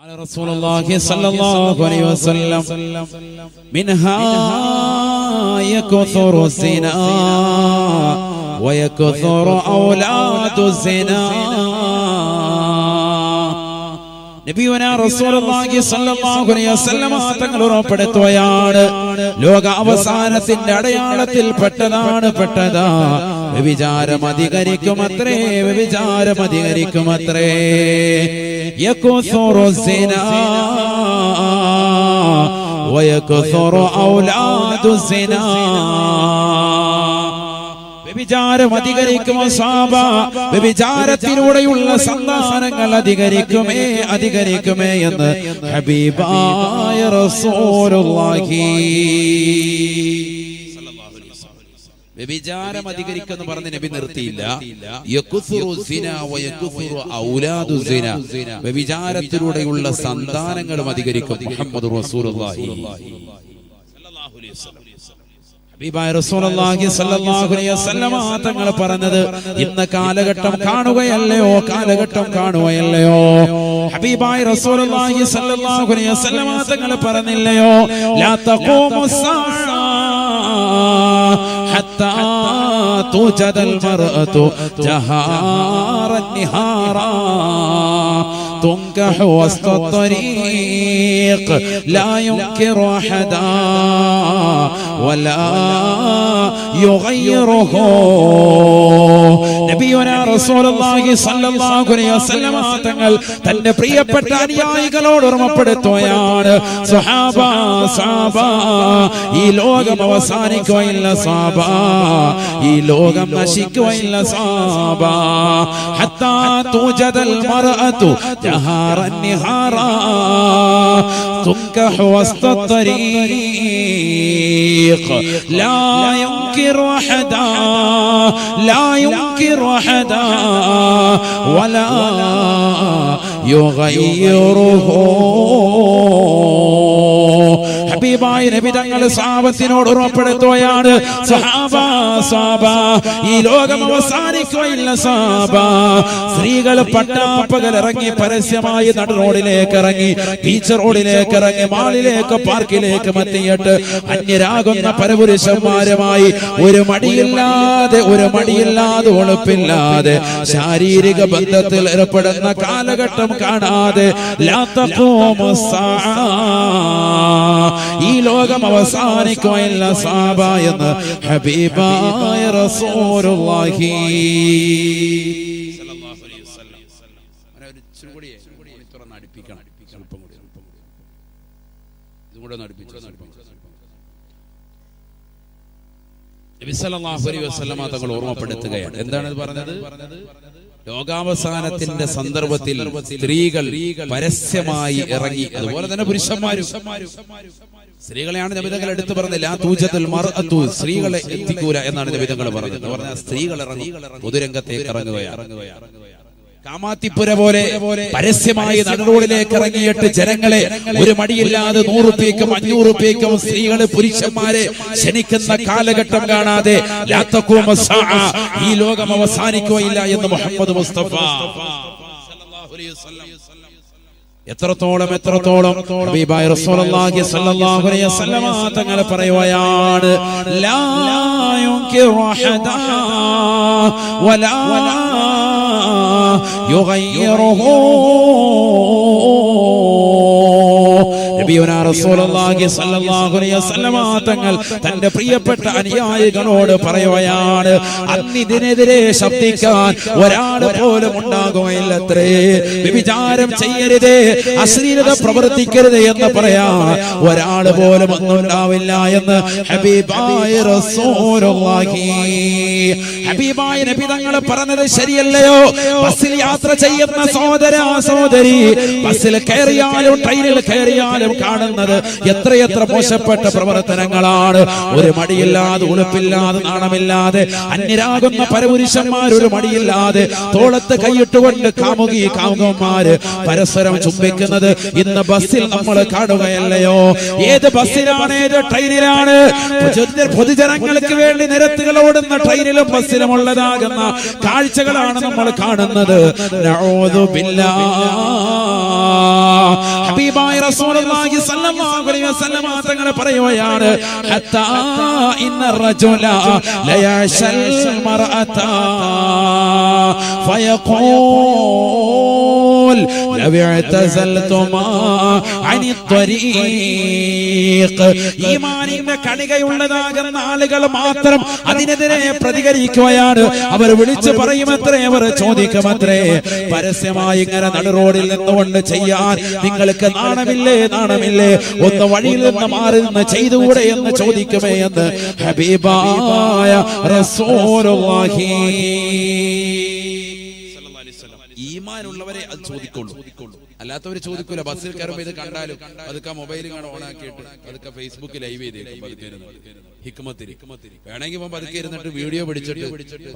قال رسول الله صلى الله عليه وسلم منها يكثر الزنا ويكثر أولاد الزنا നബിയുന റസൂലുള്ളാഹി സ്വല്ലല്ലാഹു അലൈഹി വസല്ലമ തങ്ങൾ ഉറപ്പെടുത്തുകയാണ് ലോക അവസാനത്തിന്റെ അടയാളത്തിൽ പെട്ടതാണ് പെട്ടതാ വ്യഭിചാരം അധികരിക്കുമത്രേ വ്യഭിചാരം അധികരിക്കുമത്രേ വയകുസുറു ഔലാദു സിനാ. വ്യഭിചാരം അധികരിക്കുമോ സാബ? വ്യഭിചാരത്തിലൂടെയുള്ള സന്താനങ്ങൾ അധികരിക്കുമേ അധികരിക്കുമേ എന്ന് ഹബീബായ റസൂലുള്ളാഹി. വ്യഭിചാരം അധികരിക്കുന്നു പറഞ്ഞ് നബി നിർത്തിയില്ല. വ്യഭിചാരത്തിലൂടെയുള്ള സന്താനങ്ങളും അധികരിക്കും. മുഹമ്മദ് റസൂലുള്ളാഹി. സല്ലല്ലാഹു അലൈഹി വസല്ലം തങ്ങൾ പറഞ്ഞത് ഇന്ന് കാലഘട്ടം കാണുകയല്ലയോ കാലഘട്ടം കാണുകയല്ലയോ ഹബീബായ റസൂലുള്ളാഹി അലൈഹി തങ്ങൾ പറഞ്ഞില്ലയോ? ലാ തഖൂമു حتى توجد المرأة جهارا نهارا. تنكح وسط الطريق لا ينكر أحدا. ولا يغيره നബിയുനാ റസൂലുള്ളാഹി സ്വല്ലല്ലാഹു അലൈഹി വസല്ലമ തങ്ങൾ തന്റെ പ്രിയപ്പെട്ട അനുയായികളോട് ഓർമ്മപ്പെടുത്തുകയാണ് സ്വഹാബ സാബ ഈ ലോകം അവസാനിക്കുകയില്ല സാബ ഈ ലോകം നശിക്കുകയില്ല സാബ ഹത്താ തൂജദൽ മർഅതു ജഹാറൻ നിഹാറാ تنكح وسط الطريق. لا ينكر أحدا لا ينكر أحدا ولا يغيره. ഹബീബായ നബി തങ്ങൾ സാപത്തിനോട് ഉറപ്പെടുത്തുകയാണ് ഈ ലോകം അവസാനിക്കുകയില്ല സാബ സ്ത്രീകൾ പട്ടാപ്പകൽ ഇറങ്ങി പരസ്യമായി നട റോഡിലേക്ക് ഇറങ്ങി ബീച്ച് റോഡിലേക്ക് ഇറങ്ങി മാളിലേക്ക് പാർക്കിലേക്ക് മത്തിയിട്ട് അന്യരാകുന്ന പരപുരുഷന്മാരുമായി ഒരു മടിയില്ലാതെ ഒരു മടിയില്ലാതെ ഒളിപ്പില്ലാതെ ശാരീരിക ബന്ധത്തിൽ ഏർപ്പെടുന്ന കാലഘട്ടം കാണാതെ ലാ തഖൂമു സ്സാഅ. ഈ ലോകം അവസാനിക്കുകയില്ല സാബ എന്ന് ഹബീബായ റസൂലുള്ളാഹി. സല്ലല്ലാഹു അലൈഹി വസല്ലം. അങ്ങനെ ഒരു ഇച്ചിരി കൂടി monitor ഒന്ന് അടുപ്പിക്കണം. സ്വല്പം കൂടി, സ്വല്പം കൂടി. ഇതും കൂടെ ഒന്ന് തങ്ങൾ ഓർമ്മപ്പെടുത്തുകയാണ്. എന്താണ് പറഞ്ഞത്? ലോകാവസാനത്തിന്റെ സന്ദർഭത്തിൽ സ്ത്രീകൾ പരസ്യമായി ഇറങ്ങി അതുപോലെ തന്നെ പുരുഷന്മാരും. സ്ത്രീകളെയാണ് നബിതങ്ങൾ എടുത്തു പറഞ്ഞത് ആ സ്ത്രീകളെ എത്തിക്കൂല എന്നാണ് നബിതങ്ങൾ പറഞ്ഞത്. പറഞ്ഞ സ്ത്രീകൾ ഇറങ്ങി പൊതുരംഗത്തേക്ക് ഇറങ്ങുകയാണ്. കാമാത്തിപ്പുര പോലെ പരസ്യമായി നടുറോഡിലേക്ക് ഇറങ്ങിയിട്ട് ജനങ്ങളെ ഒരു മടിയില്ലാതെ നൂറുപ്യക്കും അഞ്ഞൂറുപ്യക്കും സ്ത്രീകൾ പുരുഷന്മാരെ ക്ഷണിക്കുന്ന കാലഘട്ടം കാണാതെ ഈ ലോകം അവസാനിക്കുകയില്ല എന്ന് മുഹമ്മദ് മുസ്തഫ സല്ലല്ലാഹു അലൈഹി വസല്ലം. എത്രത്തോളം എത്രത്തോളം ഹബീബായ റസൂലുള്ളാഹി സ്വല്ലല്ലാഹു അലൈഹി വസല്ലമ തങ്ങൾ പറയുകയാണ് ലാ يغيره. തങ്ങൾ തന്റെ പ്രിയപ്പെട്ട അനുയായികളോട് പറയുകയാണ് അന്നിതിനെതിരെ ശബ്ദിക്കാൻ ഒരാൾ പോലും ഉണ്ടാകുകയില്ലത്രേ. വ്യഭിചാരം ചെയ്യരുതേ അശ്ലീലത പ്രവർത്തിക്കരുത് എന്ന് പറയാ ഒരാൾ പോലും ഒന്നും ഉണ്ടാവില്ല എന്ന് ഹബീബായ നബി തങ്ങൾ പറഞ്ഞത് ശരിയല്ലയോ? ബസ്സിൽ യാത്ര ചെയ്യുന്ന സഹോദര സഹോദരി ബസ്സിൽ കയറിയാലും ട്രെയിനിൽ കയറിയാലും കാണുന്നത് എത്രയെത്ര മോശപ്പെട്ട പ്രവർത്തനങ്ങളാണ്. ഒരു മടിയില്ലാതെ ഉളുപ്പില്ലാതെ നാണമില്ലാതെ അന്യരാകുന്ന പരപുരുഷന്മാർ ഒരു മടിയില്ലാതെ തോളത്ത് കൈയിട്ടുകൊണ്ട് കാമുകി കാമുകന്മാര് പരസ്പരം ചുംബിക്കുന്നത് ഇന്ന് ബസ്സിൽ നമ്മൾ കാണുകയല്ലയോ? ഏത് ബസ്സിലാണ് ഏത് ട്രെയിനിലാണ്? പൊതുജനങ്ങൾക്ക് വേണ്ടി നിരത്തുകൾ ഓടുന്ന ട്രെയിനിലും ബസ്സിലും ഉള്ളതാകുന്ന കാഴ്ചകളാണ് നമ്മൾ കാണുന്നത്. ഹബീബായ റസൂലുള്ളാഹി സ്വല്ലല്ലാഹു അലൈഹി വസല്ലം തങ്ങളെ പറയുകയാണ് ഹത്താ ഇന്ന റജുല ലയശൽ മർഅത ഫയഖൂൽ ലവ ഇഅ്തസൽതുമാ അനി ത്വരീഖ് ഈമാനിന്റെ കണികയുള്ളതാകുന്ന ആളുകൾ മാത്രം അതിനെതിരെ പ്രതികരിക്കുകയാണ്. അവർ വിളിച്ചു പറയുമത്രേ അവർ ചോദിക്കുമത്രേ പരസ്യമായി ഇങ്ങനെ നടുറോഡിൽ നിന്നുകൊണ്ട് ചെയ്യാൻ നിങ്ങൾക്ക് നാണമില്ലേ? നാണമില്ലേ ഒന്ന് വഴിയിൽ നിന്ന് മാറി നിന്ന് ചെയ്തുകൂടെ എന്ന് ചോദിക്കുമേ എന്ന് ഹബീബായ റസൂലുള്ളാഹി ഈമാനുള്ളവരെ അത് ചോദിക്കുള്ളൂ. അല്ലാത്തവര് ചോദിക്കൂല. ബസ്സിൽ കയറുമ്പോ ഇത് കണ്ടാലും അതൊക്കെ മൊബൈൽ കാണാൻ ഓണാക്കിയിട്ട് അതൊക്കെ ഫേസ്ബുക്ക് ലൈവ് ചെയ്തേക്കും. ഹിക്മത്തിരി വേണമെങ്കിൽ ഇവൻ പതുക്കെ ഇരുന്നിട്ട് വീഡിയോ പിടിച്ചിട്ട്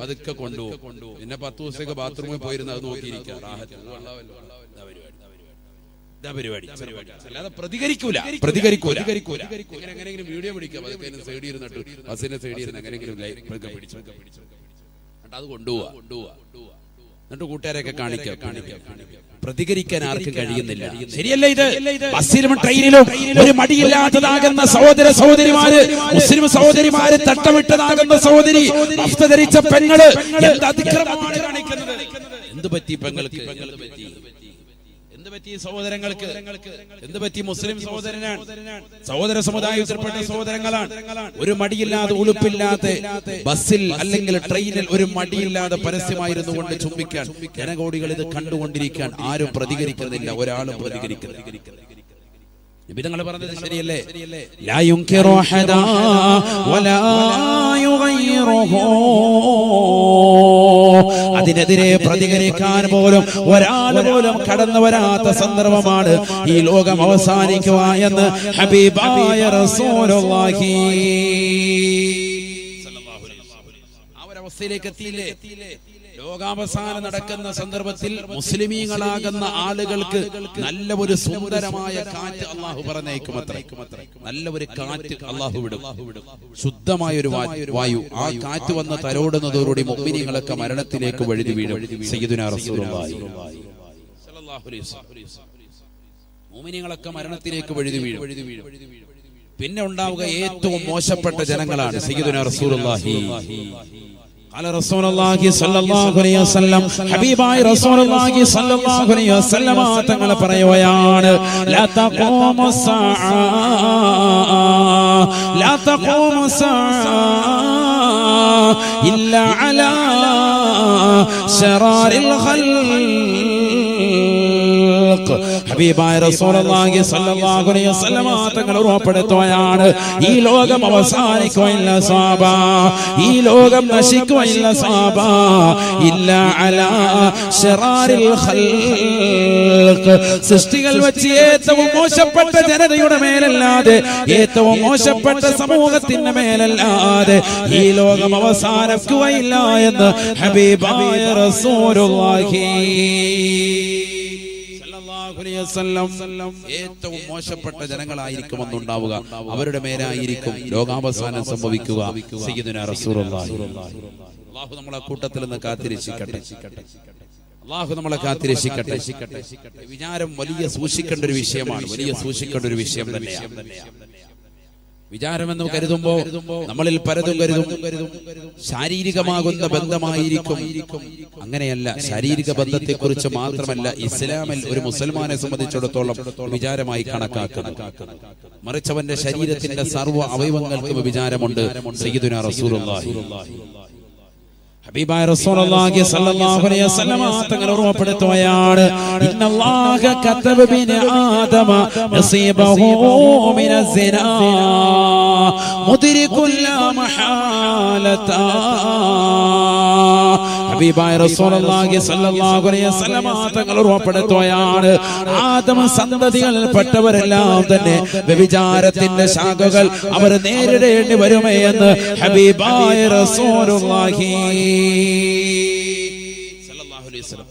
പതുക്കെ കൊണ്ടുപോകും. പിന്നെ പത്ത് ദിവസമൊക്കെ ബാത്റൂമിൽ പോയിരുന്ന് അത് നോക്കിയിരിക്കാം പരിപാടി. അല്ലാതെ പ്രതികരിക്കൂല. പ്രതികരിക്കൂല. എങ്ങനെയെങ്കിലും വീഡിയോ പിടിക്കാം. അതൊക്കെ സൈഡിൽ ഇരുന്നിട്ട് ബസ്സിന്റെ സൈഡിൽ ഇരുന്ന് എങ്ങനെയെങ്കിലും അത് കൊണ്ടുപോവാ. കൊണ്ടുപോവാ എന്നിട്ട് കൂട്ടുകാരെയൊക്കെ കാണിക്കാം. കാണിക്കാം. പ്രതികരിക്കാൻ ആർക്കും കഴിയുന്നില്ല. ശരിയല്ല ഇത്? ബസ്സിലും ട്രെയിനിലും ഒരു മടിയില്ലാത്തതാകുന്ന സഹോദര സഹോദരിമാര് മുസ്ലിം സഹോദരിമാര് തട്ടമിട്ടതാകുന്ന സഹോദരി ധരിച്ച പെങ്ങൾ എന്ത് അതിക്രമമാണ് കാണിക്കുന്നത്? എന്ത് പറ്റി പെങ്ങൾക്ക്? എന്ത് പറ്റി? പറ്റി സഹോദരങ്ങൾക്ക്? എന്ത് പറ്റി മുസ്ലിം സഹോദരനാണ്? സഹോദര സമുദായത്തിൽപ്പെട്ട സഹോദരങ്ങളാണ്. ഒരു മടിയില്ലാതെ ഉളുപ്പില്ലാതെ ബസ്സിൽ അല്ലെങ്കിൽ ട്രെയിനിൽ ഒരു മടിയില്ലാതെ പരസ്യമായിരുന്നു കൊണ്ട് ചുംബിക്കാൻ. ജനകോടികൾ ഇത് കണ്ടുകൊണ്ടിരിക്കാൻ ആരും പ്രതികരിക്കുന്നില്ല. ഒരാളും പ്രതികരിക്കുന്നില്ല. നിബിധങ്ങൾ പറഞ്ഞത് ശരിയല്ലേ? അതിനെതിരെ പ്രതികരിക്കാൻ പോലും ഒരാൾ പോലും കടന്നു വരാത്ത സന്ദർഭമാണ് ഈ ലോകം അവസാനിക്കുക എന്ന് ഹബീബായ റസൂലുള്ളാഹി ആ ഒരവസ്ഥയിലേക്ക് എത്തിയില്ലേ? ലോകാവസാനം നടക്കുന്ന സന്ദർഭത്തിൽ മുസ്ലിമീങ്ങളാകുന്ന ആളുകൾക്ക് നല്ല ഒരു സുന്ദരമായ കാറ്റ് അള്ളാഹു പറഞ്ഞേക്കും അത്ര. നല്ല ഒരു കാറ്റ് അള്ളാഹു വിടും. ശുദ്ധമായ ഒരു വായു. ആ കാറ്റ് വന്ന് തരോടുന്നതോടുകൂടി മുമ്പിനികളൊക്കെ മരണത്തിലേക്ക് വഴുതി വീഴും. സയ്യിദുനാ റസൂലുള്ളാഹി. മുഅ്മിനീങ്ങളൊക്കെ മരണത്തിലേക്ക് വഴുതി വീഴും. പിന്നെ ഉണ്ടാവുക ഏറ്റവും മോശപ്പെട്ട ജനങ്ങളാണ് സയ്യിദുനാ റസൂലുള്ളാഹി. على رسول الله صلى الله عليه وسلم حبيبي رسول الله صلى الله عليه وسلم تنقل فريويان لا تقوم الساعة لا تقوم الساعة إلا على شرار الخلق. ഹബീബായ റസൂലുള്ളാഹി സ്വല്ലല്ലാഹു അലൈഹി വസല്ലമ തങ്ങൾ ഉറപ്പെടുത്തുകയാണ്. ഈ ലോകം അവസാനിക്കുകയില്ല സാബ. ഈ ലോകം നശിക്കുകയില്ല സാബ. ഇല്ല അലാ ശറാരിൽ ഖൽഖ്. സൃഷ്ടികൾ വെച്ച് ഏറ്റവും മോശപ്പെട്ട ജനതയുടെ മേലല്ലാതെ ഏറ്റവും മോശപ്പെട്ട സമൂഹത്തിന്റെ മേലല്ലാതെ ഈ ലോകം അവസാനിക്കുകയില്ല എന്ന് ഹബീബായ റസൂലുള്ളാഹി. സല്ലല്ലാഹു അലൈഹി വസല്ലം ഏറ്റവും മോശപ്പെട്ട ജനങ്ങളായിരിക്കും അന്നുണ്ടാവുക അവരുടെ മേലായിരിക്കും ലോകാവസാനം സംഭവിക്കുക. റസൂലുള്ളാഹി. നമ്മളെ നമ്മളെ കാത്തിരക്ഷിക്കട്ടെ. വിചാരം വലിയ സൂക്ഷിക്കേണ്ട ഒരു വിഷയമാണ്. വലിയ സൂക്ഷിക്കേണ്ട ഒരു വിഷയം തന്നെയാണ്. വിചാരമെന്ന് കരുതുമ്പോ നമ്മളിൽ പലതും കരുതും. ശാരീരികമാകുന്ന ബന്ധമായിരിക്കും. അങ്ങനെയല്ല ശാരീരിക ബന്ധത്തെക്കുറിച്ച് മാത്രമല്ല ഇസ്ലാമിൽ ഒരു മുസൽമാനെ സംബന്ധിച്ചിടത്തോളം വിചാരമായി കണക്കാക്കുന്നു മറിച്ച് അവന്റെ ശരീരത്തിന്റെ സർവ അവയവങ്ങൾക്കും വിചാരമുണ്ട്. സയ്യിദുനാ റസൂലുള്ളാഹി. ഹബീബായ റസൂലുള്ളാഹി സ്വല്ലല്ലാഹു അലൈഹി വസല്ലം തങ്ങൾ ഓർമ്മപ്പെടുത്തുകയാണ്. ഇന്നല്ലാഹ കതബ ബിനി ആദമ നസീബഹു മിന സിനാ മുദ്രികുൽ ലാ മഹാലത. ഹബീബായ റസൂലുള്ളാഹി സ്വല്ലല്ലാഹു അലൈഹി വസല്ലം തങ്ങൾ ഉറപ്പെടുത്തുകയാണ്. ആദമ സന്തതികളിൽപ്പെട്ടവരെല്ലാം തന്നെ വ്യഭിചാരത്തിന്റെ ശാഖകൾ അവർ നേരിടേണ്ടി വരുമേ എന്ന് ഹബീബായ റസൂലുള്ളാഹി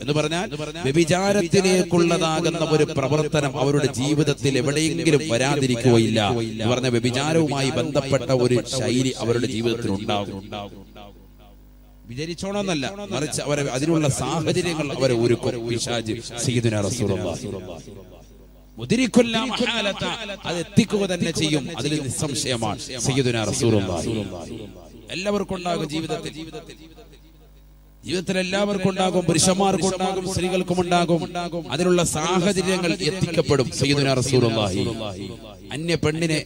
എന്ന് പറഞ്ഞാൽ വ്യഭിചാരത്തിലേക്കുള്ളതാകുന്ന ഒരു പ്രവർത്തനം അവരുടെ ജീവിതത്തിൽ എവിടെയെങ്കിലും വരാതിരിക്കുകയില്ല. എന്ന് പറഞ്ഞ വ്യഭിചാരവുമായി ബന്ധപ്പെട്ട ഒരു ശൈലി അവരുടെ ജീവിതത്തിൽ ഉണ്ടാകും. വിചരിച്ചോണമെന്നല്ല. മറിച്ച് അവരെ അതിനുള്ള സാഹചര്യങ്ങൾ അവരെ ഒരുക്കും. റസൂലുള്ളാഹി അത് എത്തിക്കുക തന്നെ ചെയ്യും. അതിൽ നിസ്സംശയമാണ് റസൂലുള്ളാഹി. എല്ലാവർക്കും ഉണ്ടാകും ജീവിതത്തിൽ. ജീവിതത്തിൽ. ജീവിതത്തിൽ എല്ലാവർക്കും ഉണ്ടാകും പുരുഷന്മാർക്കും ഉണ്ടാകും സ്ത്രീകൾക്കും ഉണ്ടാകും. അതിനുള്ള സാഹചര്യങ്ങൾ എത്തിക്കപ്പെടും. അന്യ പെണ്ണിനെ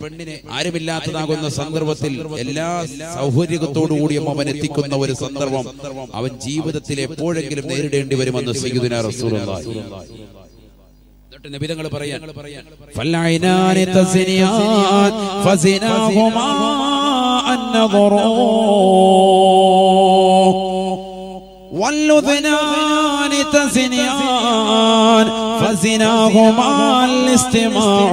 ആരുമില്ലാത്തതാകുന്ന സന്ദർഭത്തിൽ എല്ലാ സൗഹൃദത്തോടുകൂടിയും അവൻ എത്തിക്കുന്ന ഒരു സന്ദർഭം അവൻ ജീവിതത്തിൽ എപ്പോഴെങ്കിലും നേരിടേണ്ടി വരുമെന്ന് സയ്യിദുന റസൂലുള്ളാഹി. നബിതങ്ങൾ പറയാൻ. واللذنان تزنيان فزناهما الاستماع.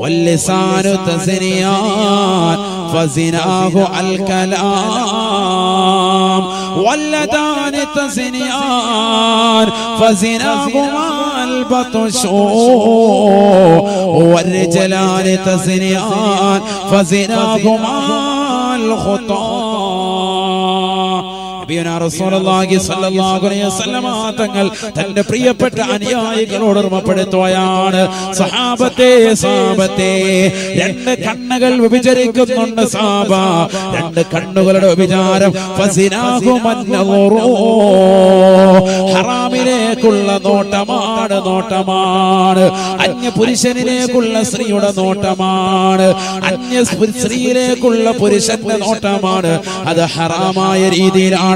واللسان تزنيان فزناه الكلام. واللدان تزنيان فزناهما البطش والرجلان تزنيان فزناهما الخطا തങ്ങൾ തന്റെ പ്രിയപ്പെട്ട അനുയായികളോട് ഓർമ്മപ്പെടുത്തുകയാണ്. സഹാബത്തെ സഹാബത്തെ രണ്ട് കണ്ണുകൾ വിഭജിക്കുന്നുണ്ട് സാബ. രണ്ട് കണ്ണുകളുടെ വിചാരം ഹറാമിലേക്കുള്ള നോട്ടമാണ് നോട്ടമാണ്. അന്യ പുരുഷനിലേക്കുള്ള സ്ത്രീയുടെ നോട്ടമാണ്. അന്യ സ്ത്രീയിലേക്കുള്ള പുരുഷന്റെ നോട്ടമാണ്. അത് ഹറാമായ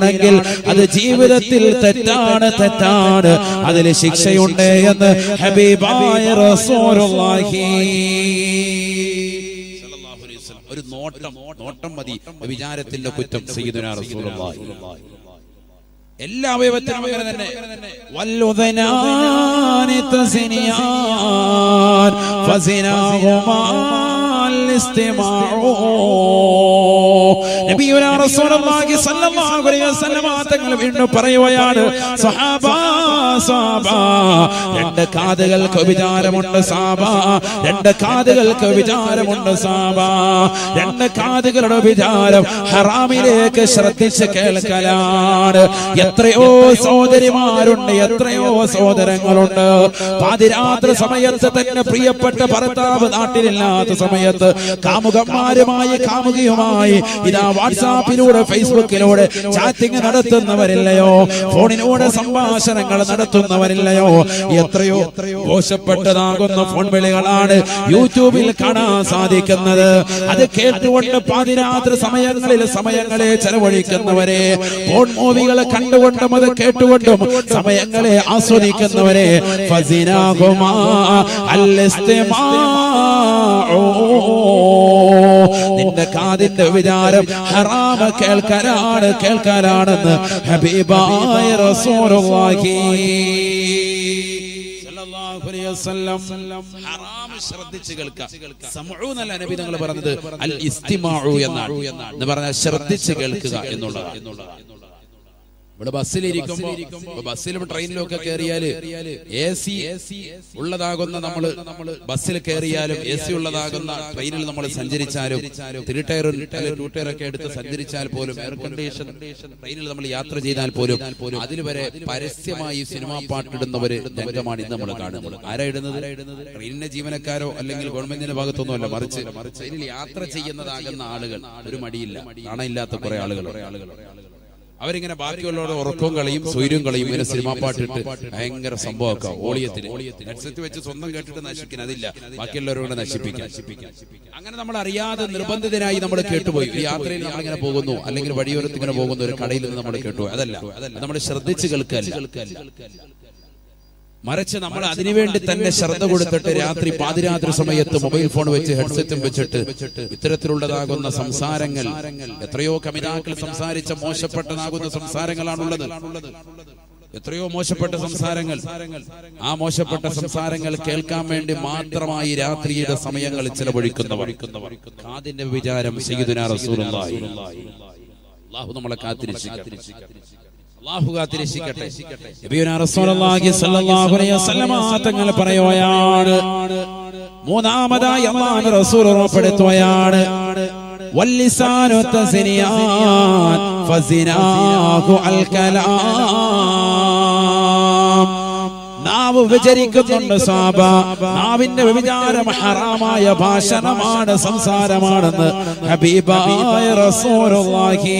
രീതിയിലാണെങ്കിൽ അത് ജീവിതത്തിൽ തെറ്റാണ് തെറ്റാണ്. അതിൽ ശിക്ഷയുണ്ട് എന്ന് ഹബീബായ റസൂലുള്ളാഹി. ഒരു നോട്ടം നോട്ടം മതി. വിചാരത്തിന്റെ കുറ്റം. സയ്യിദുനാ റസൂലുള്ളാഹി. എല്ലാ അവയവത്തിനും അങ്ങനെ തന്നെ. വല്ലുദനാനി തസ്നിയാൻ ഫസിനാഹുമാ നബിയുനാ റസൂലുള്ളാഹി സ്വല്ലല്ലാഹു അലൈഹി വസല്ലമ തങ്ങൾ വീണ്ടും പറയുകയാണ്. രണ്ട് കാതുകൾക്ക് വിചാരമുണ്ട് സാബ രണ്ട് കാതുകൾക്ക് വിചാരമുണ്ട് സാബ രണ്ട് കാതുകളുടെ വിചാരം ഹറാമിലേക്ക് ശ്രദ്ധിച്ച് കേൾക്കലാണ്. എത്രയോ സഹോദരിമാരുണ്ട് എത്രയോ സഹോദരങ്ങളുണ്ട്. പാതിരാത്രി സമയത്ത് തന്നെ പ്രിയപ്പെട്ട ഭർത്താവ് നാട്ടിലില്ലാത്ത സമയത്ത് കാമുകന്മാരുമായി കാമുകിയുമായി ഇതാ വാട്സാപ്പിലൂടെ ഫേസ്ബുക്കിലൂടെ ചാറ്റിംഗ് നടത്തുന്നവരില്ലയോ? ഫോണിലൂടെ സംഭാഷണങ്ങൾ നടത്തുന്നവരില്ലയോ? എത്രയോ മോശപ്പെട്ടതാകുന്ന ഫോൺ വിളികളാണ് യൂട്യൂബിൽ കാണാൻ സാധിക്കുന്നത്. അത് കേട്ടുകൊണ്ട് പാതിരാത്രി സമയങ്ങളിൽ സമയങ്ങളെ ചെലവഴിക്കുന്നവരെ ഫോൺ മൂവികളെ കണ്ടുകൊണ്ടും അത് കേട്ടുകൊണ്ടും സമയങ്ങളെ ആസ്വദിക്കുന്നവരെ ഫസിനാകുമാ അല്ലിസ്തിമാഉ. നിന്റെ കാതിന്റെ വിചാരം ഹറാമ കേൾക്കാനാണ് കേൾക്കാനാണെന്ന് ഹബീബായ റസൂലുള്ളാഹി ശ്രദ്ധിച്ചു കേൾക്കുക നബി തങ്ങൾ അൽ ഇസ്തിമാഉ എന്നാണ്. എന്ന് പറഞ്ഞാൽ ശ്രദ്ധിച്ചു കേൾക്കുക എന്നുള്ളതാണ്. ഇവിടെ ബസ്സിലിരിക്കുമ്പോ ബസ്സിലും ട്രെയിനിലും ഒക്കെ കയറിയാൽ എ സി ഉള്ളതാകുന്ന നമ്മൾ ബസ്സിൽ കയറിയാലും എ സി ഉള്ളതാകുന്ന ട്രെയിനിൽ നമ്മൾ സഞ്ചരിച്ചാലും ത്രീ ടയർ ടൂ ടയർ ഒക്കെ എടുത്ത് സഞ്ചരിച്ചാൽ പോലും എയർ കണ്ടീഷൻ ട്രെയിനിൽ നമ്മൾ യാത്ര ചെയ്താൽ പോലും അതിൽ വരെ പരസ്യമായി സിനിമാ പാട്ടിടുന്നവര് രംഗമാണ് ഇന്ന് നമ്മൾ കാണുന്നത്. ആരാ ഇടുന്നത്? ട്രെയിനിന്റെ ജീവനക്കാരോ അല്ലെങ്കിൽ ഗവൺമെന്റിന്റെ ഭാഗത്തൊന്നും അല്ല മറിച്ച് ട്രെയിനിൽ യാത്ര ചെയ്യുന്നതാകുന്ന ആളുകൾ ഒരു മടിയില്ല നാണയില്ലാത്ത കുറെ ആളുകൾ ആളുകൾ അവരിങ്ങനെ ബാക്കിയുള്ളവരുടെ ഉറക്കവും കളയും സ്വൈര്യവും കളയും ഇങ്ങനെ സിനിമാ പാട്ടിട്ട് ഭയങ്കര സംഭവമൊക്കെ. ഓളിയത്തിൽ ഹെഡ്സെറ്റ് വെച്ച് സ്വന്തം കേട്ടിട്ട് നശിക്കാൻ അതില്ല ബാക്കിയുള്ളവരോട് നശിപ്പിക്കാൻ. അങ്ങനെ നമ്മൾ അറിയാതെ നിർബന്ധിതനായി നമ്മൾ കേട്ടുപോയി. ഈ യാത്രയിൽ നമ്മൾ ഇങ്ങനെ പോകുന്നു. അല്ലെങ്കിൽ വഴിയോരത്ത് ഇങ്ങനെ പോകുന്നു ഒരു കടയിൽ നിന്ന് നമ്മൾ കേട്ടുപോയി. അതല്ല. അതല്ല നമ്മൾ ശ്രദ്ധിച്ച് കേൾക്കല്ല മറിച്ച് നമ്മൾ അതിനുവേണ്ടി തന്നെ ശ്രദ്ധ കൊടുത്തിട്ട് രാത്രി പാതിരാത്രി സമയത്ത് മൊബൈൽ ഫോൺ വെച്ച് ഹെഡ്സെറ്റും വെച്ചിട്ട് ഇത്തരത്തിലുള്ളതാകുന്ന സംസാരങ്ങൾ എത്രയോ കവിതാക്കൾ സംസാരിച്ച മോശപ്പെട്ടതാകുന്ന സംസാരങ്ങളാണുള്ളത്. എത്രയോ മോശപ്പെട്ട സംസാരങ്ങൾ. ആ മോശപ്പെട്ട സംസാരങ്ങൾ കേൾക്കാൻ വേണ്ടി മാത്രമായി രാത്രിയുടെ സമയങ്ങൾ ചിലവഴിക്കുന്നവർ. കാതിന്റെ വിചാരം റസൂലുള്ളാഹി. അള്ളാഹു നമ്മളെ കാത്തിരിച്ചിരിക്കട്ടെ. തങ്ങൾ മൂന്നാമതായി റസൂൽ നാവ് വിചരിക്കുന്നുണ്ട് സാബ. നാവിന്റെ വ്യഭിചാരം ഹറാമായ ഭാഷണമാണ് സംസാരമാണെന്ന് ഹബീബായ റസൂലുള്ളാഹി.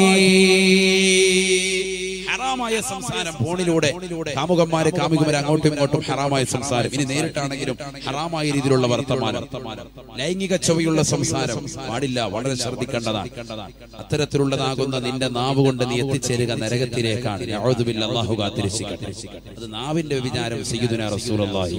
ഹറാമായ സംസാരം ഫോണിലൂടെ കാമുകന്മാര് കാമുകന്മാരെ അങ്ങോട്ടും ഇങ്ങോട്ടും ഹറാമായ സംസാരം. ഇനി നേരിട്ടാണെങ്കിലും ഹറാമായ രീതിയിലുള്ള വർത്തമാനം. ലൈംഗിക ചൊവ്വയുള്ള സംസാരം പാടില്ല വളരെ ശ്രദ്ധിക്കേണ്ടതാണ്. അത്തരത്തിലുള്ളതാകുന്ന നിന്റെ നാവ് കൊണ്ട് നീ എത്തിച്ചേരുക നരകത്തിലേക്കാണ്. കാത്തിരക്ഷിക്കട്ടെ അത് നാവിന്റെ വിചാരം സയ്യിദുനാ റസൂലുള്ളാഹി.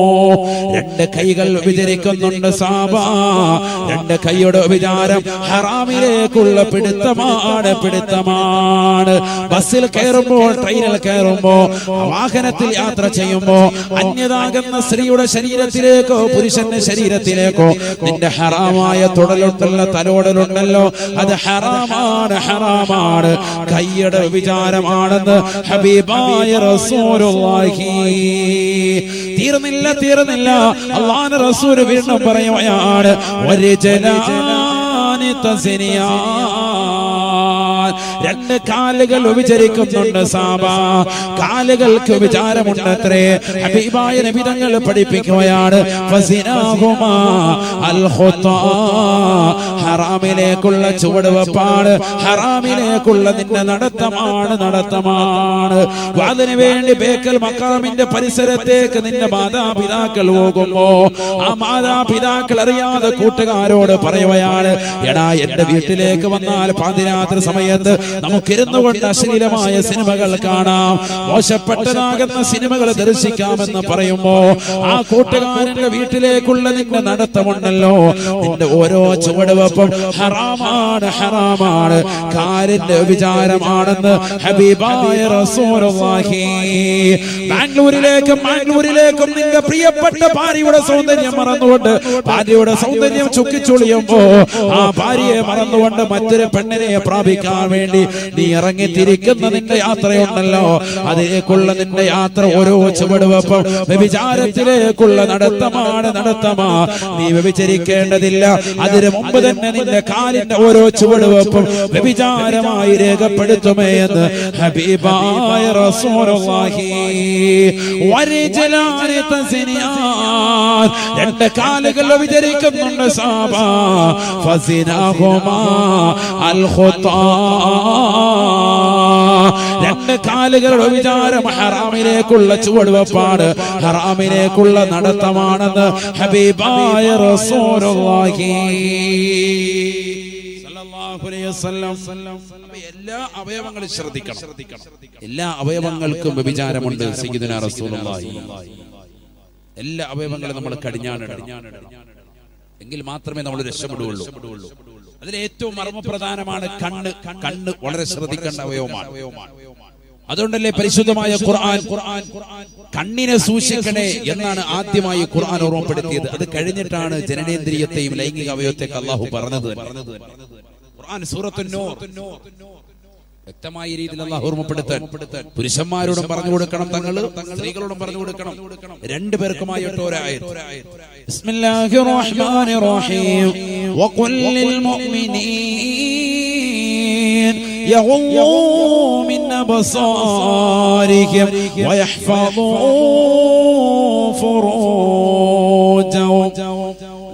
രണ്ട് കൈകൾ വിചരിക്കുന്നുണ്ട് സാബ. രണ്ട് കൈയുടെ വിചാരം ഹറാമിലേക്കുള്ള പിടുത്തമാണ് പിടുത്തമാണ്. ബസ്സിൽ കയറുമ്പോൾ ട്രെയിനിൽ കയറുമ്പോ വാഹനത്തിൽ യാത്ര ചെയ്യുമ്പോ അന്യതാകുന്ന സ്ത്രീയുടെ ശരീരത്തിലേക്കോ പുരുഷന്റെ ശരീരത്തിലേക്കോ നിന്റെ ഹറാമായ തുടലുണ്ടല്ലോ തലോടലുണ്ടല്ലോ. അത് ഹറാമാണ് ഹറാമാണ്. കൈയുടെ വിചാരമാണെന്ന് ഹബീബായ റസൂലുള്ളാഹി. തീർന്നില്ല തീർന്നില്ല അള്ളാഹ് റസൂൽ വീണ്ടും പറയുകയാണ് ഒരു ജനാനി തസ്നിയാൻ രണ്ട് കാലുകൾ വിചരിക്കുന്നുണ്ട് സാബ. കാലുകൾക്ക് വിചാരമുണ്ടത്രേ ഹബീബായ നബിതങ്ങൾ പഠിപ്പിക്കുകയാണ് ഹറാമിലേക്കുള്ള ചുവടുവപ്പാണ് ഹറാമിലേക്കുള്ള നിന്റെ നടത്തമാണ് നടത്തമാണ്. അതിനു വേണ്ടി ബേക്കൽ മക്കാമിന്റെ പരിസരത്തേക്ക് നിന്റെ മാതാപിതാക്കൾ പോകുമ്പോ ആ മാതാപിതാക്കൾ അറിയാതെ കൂട്ടുകാരോട് പറയുകയാണ് എടാ എന്റെ വീട്ടിലേക്ക് വന്നാൽ പാതിരാത്രി സമയത്ത് നമുക്കിരുന്നു കൊണ്ട് അശ്ലീലമായ സിനിമകൾ കാണാം. മോശപ്പെട്ടതാകുന്ന സിനിമകൾ ദർശിക്കാമെന്ന് പറയുമ്പോ ആ കൂട്ടുകാരന്റെ വീട്ടിലേക്കുള്ള നിന്റെ നടത്തമുണ്ടല്ലോ. നിന്റെ ഓരോ ചുവടുവെപ്പും ഹറാമാണ് ഹറാമാണ്. കാലിന്റെ വിചാരമാണെന്ന് ഹബീബായ റസൂലുള്ളാഹി. ബാംഗ്ലൂരിലേക്കും ബാംഗ്ലൂരിലേക്കും നിന്റെ പ്രിയപ്പെട്ട ഭാര്യയുടെ സൗന്ദര്യം മറന്നുകൊണ്ട് ഭാര്യയുടെ സൗന്ദര്യം ചുക്കിച്ചുളിയുമ്പോ ആ ഭാര്യയെ മറന്നുകൊണ്ട് മറ്റൊരു പെണ്ണിനെ പ്രാപിക്കാൻ വേണ്ടി നീ ഇറങ്ങി തിരിക്കുന്ന നിന്റെ യാത്രയുണ്ടല്ലോ. അതിലേക്കുള്ള നിന്റെ യാത്ര ഓരോ ചുവടുവപ്പം വ്യഭിചാരത്തിലേക്കുള്ള നടത്തമാണ് നടത്തമാ. നീ വ്യഭിചരിക്കേണ്ടതില്ല. അതിനു മുമ്പ് തന്നെ നിന്റെ കാലിന്റെ ഓരോ ചുവടുവപ്പം വ്യഭിചാരമായി രേഖപ്പെടുത്തുമേ എന്ന് ഹബീബായ റസൂലുള്ളാഹി. രണ്ട് കാലുകൾ വ്യഭിചരിക്കുന്നുണ്ട് സാബ. ഫസിനാഹുമാ അൽ രണ്ട് കാലുകളുടെ വിചാരം ഹറാമിലേക്കുള്ള ചുവടുവെപ്പാണ് ഹറാമിലേക്കുള്ള നടത്തമാണെന്ന് ഹബീബായ റസൂലുള്ളാഹി എല്ലാ അവയവങ്ങളും ശ്രദ്ധിക്കണം. എല്ലാ അവയവങ്ങൾക്കും വ്യഭിചാരമുണ്ട് സയ്യിദുനാ റസൂലുള്ളാഹി. എല്ലാ അവയവങ്ങളും നമ്മൾ കടിഞ്ഞാണിടണം. എങ്കിൽ മാത്രമേ നമ്മൾ രക്ഷപ്പെടുകയുള്ളൂ. അതിൽ ഏറ്റവും മർമ്മപ്രധാനമാണ് കണ്ണ്. കണ്ണ്. വളരെ ശ്രദ്ധിക്കേണ്ട അവയവമാണ്. അതുകൊണ്ടല്ലേ പരിശുദ്ധമായ ഖുർആൻ ഖുർആൻ കണ്ണിനെ സൂക്ഷിക്കണേ എന്നാണ് ആദ്യമായി ഖുർആൻ ഓർമ്മപ്പെടുത്തിയത്. അത് കഴിഞ്ഞിട്ടാണ് ജനനേന്ദ്രിയത്തെയും ലൈംഗിക അവയവത്തെയൊക്കെ അള്ളാഹു പറഞ്ഞത്. ഖുർആൻ സൂറത്തുന്നൂർ വ്യക്തമായ രീതിയിൽ അള്ളാഹു ഓർമ്മപ്പെടുത്താൻ പുരുഷന്മാരോടും പറഞ്ഞു കൊടുക്കണം തങ്ങള് സ്ത്രീകളോടും പറഞ്ഞു കൊടുക്കണം രണ്ടുപേർക്കുമായിട്ട് ഒരായത് بسم الله الرحمن الرحيم وقل للمؤمنين يغضوا من أبصارهم ويحفظوا فروجهم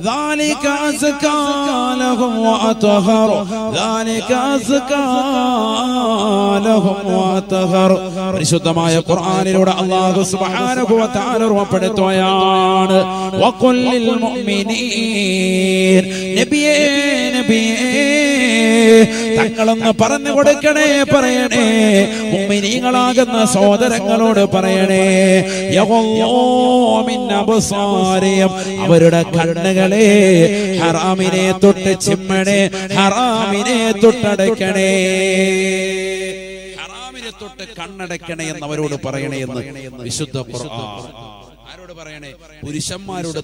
ذلك أزكى لهم وأطهر ذلك أزكى ലഹും വതഹർ പരിശുദ്ധമായ ഖുർആനിലൂടെ അല്ലാഹു സുബ്ഹാനഹു വ തആല ഓർമ്മപ്പെടുത്തുകയാണ് വഖുല്ലിൽ മുഅ്മിനീൻ നബിയേ നബിയേ തങ്ങളൊന്ന് പറഞ്ഞു കൊടുക്കണേ പറയണേ. മുഅ്മിനീങ്ങളാകുന്ന സഹോദരങ്ങളോട് പറയണേ. അവരുടെ കണ്ണുകളെ ഹറാമിനെ തൊട്ട് ചിമ്മണേ ഹറാമിനെ തൊട്ടടയ്ക്കണേ. ഹറാമിനെ തൊട്ട് കണ്ണടയ്ക്കണേ എന്ന് അവരോട് പറയണേ എന്ന് വിശുദ്ധ ആരോട് പറയണേ? പുരുഷന്മാരോട്